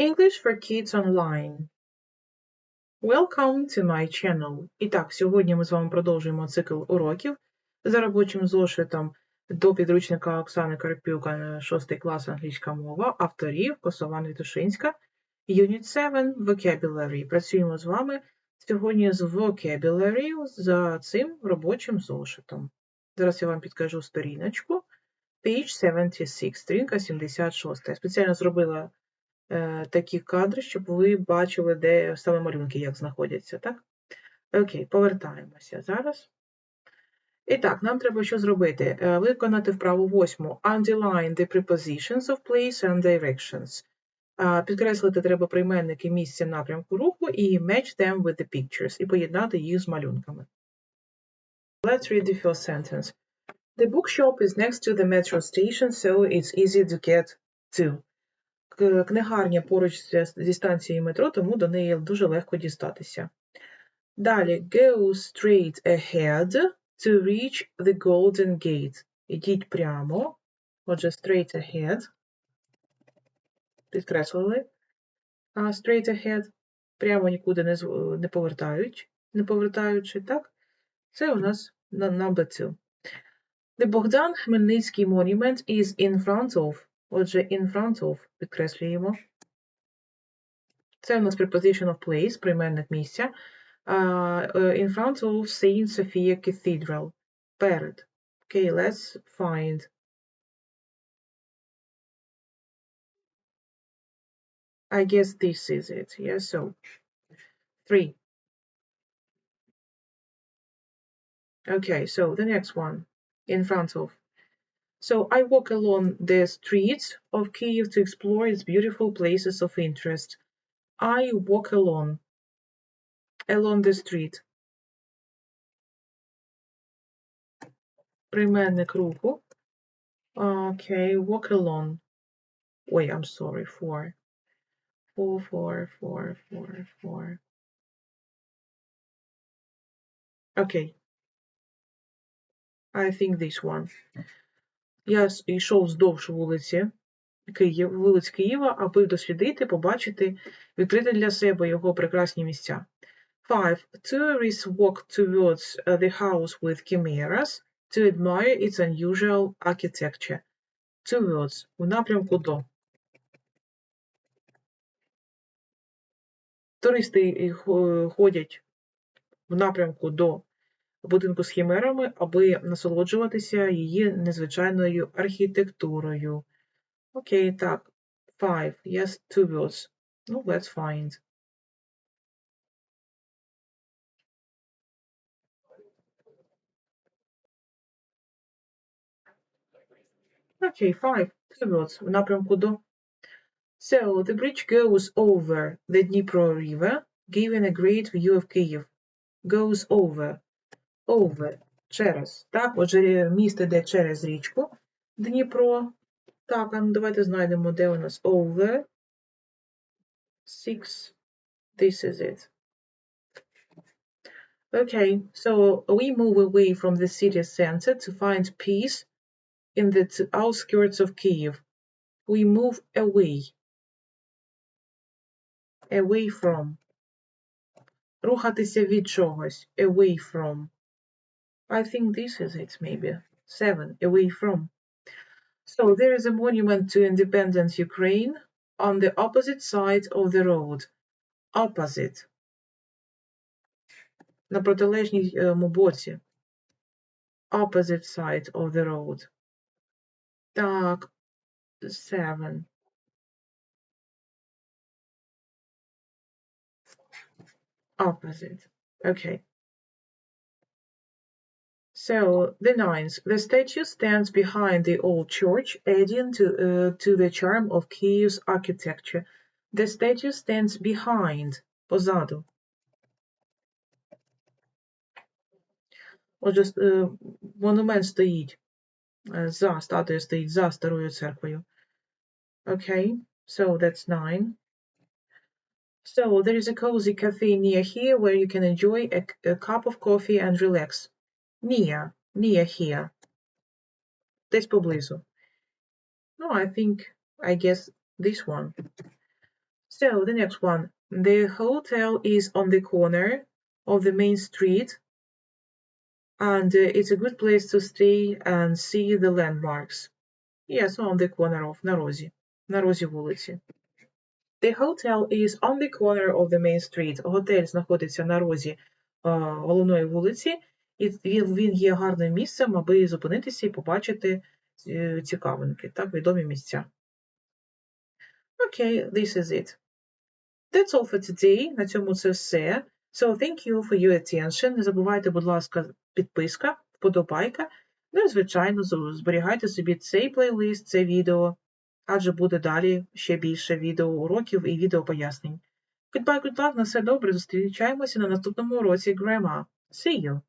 English for Kids Online. Welcome to my channel. І так, сьогодні ми з вами продовжуємо цикл уроків за робочим зошитом до підручника Оксани Карпюка, 6 клас англійська мова, авторів Косован Вітушинська, Unit 7 Vocabulary. Працюємо з вами сьогодні з Vocabulary за цим робочим зошитом. Зараз я вам підкажу сторіночку. Page 76, сторінка 76. Я спеціально зробила такі кадри, щоб ви бачили, де саме малюнки як знаходяться, так? Окей, повертаємося зараз. І так, нам треба що зробити? Е, Виконати вправу восьму. Underline the prepositions of place and directions. Е, Підкреслити треба прийменники місця напрямку руху і match them with the pictures, і поєднати їх з малюнками. Let's read the first sentence. The bookshop is next to the metro station, so it's easy to get to. К- Книгарня поруч зі станцією метро, тому до неї дуже легко дістатися. Далі go straight ahead to reach the Golden Gate. Ідіть прямо. Отже, straight ahead. Підкреслили. А straight ahead. Прямо нікуди не, не повертають, не повертаючи, так? Це у нас на number two. The Богдан Хмельницький monument is in front of. Отже, in front of підкреслюємо. Це у нас preposition of place, прийменник місця. А, е, in front of Saint Sophia Cathedral. Перед. Okay, let's find. I guess this is it. Yeah, so three. Okay, so the next one in front of. So I walk along the streets of Kiev to explore its beautiful places of interest. I walk along along the street. Прийменник руху. Okay, walk along. Wait, I'm sorry, four. Four, four, four, four, four. Okay. I think this one. Я йшов вздовж вулиці Київ, вулиць Києва, аби дослідити, побачити, відкрити для себе його прекрасні місця. Five. Tourists walk towards uh, the house with chimeras to admire its unusual architecture. Towards. У напрямку до. Туристи ходять в напрямку до будинку з хімерами, аби насолоджуватися її незвичайною архітектурою. Окей, так. Five. Yes, towards. Ну, let's find. Окей, five. Towards. В напрямку до. So, the bridge goes over the Dnipro River, giving a great view of Kyiv. Goes over. Over. Через. Так, отже, місто йде через річку Дніпро. Так, а ну давайте знайдемо, де у нас over. Six. This is it. Okay, so we move away from the city center to find peace in the outskirts of Kyiv. We move away. Away from. Рухатися від чогось. Away from. I think this is it, maybe. Seven. Away from. So there is a monument to independent Ukraine on the opposite side of the road. Opposite. На протилежному боці. Opposite side of the road. Так, seven. Opposite. Okay. So the ninth, the statue stands behind the old church, adding to uh, to the charm of Kiev's architecture. The statue stands behind, позаду. Отже, с- е, монумент стоїть е, за, статуя стоїть за старою церквою. Okay, so that's nine. So there is a cozy cafe near here where you can enjoy a, a cup of coffee and relax. Near, near here. Десь поблизу. No, I think, I guess this one. So, the next one. The hotel is on the corner of the main street and uh, it's a good place to stay and see the landmarks. Yes, on the corner of, на розі, на розі вулиці. The hotel is on the corner of the main street. Готель знаходиться на розі е, головної вулиці, і він, є гарним місцем, аби зупинитися і побачити е, цікавинки, так, відомі місця. Okay, this is it. That's all for today. На цьому це все. So, thank you for your attention. Не забувайте, будь ласка, підписка, вподобайка. Ну і, звичайно, зберігайте собі цей плейлист, це відео, адже буде далі ще більше відео уроків і відео пояснень. Goodbye, good luck, на все добре. Зустрічаємося на наступному уроці Grammar. See you!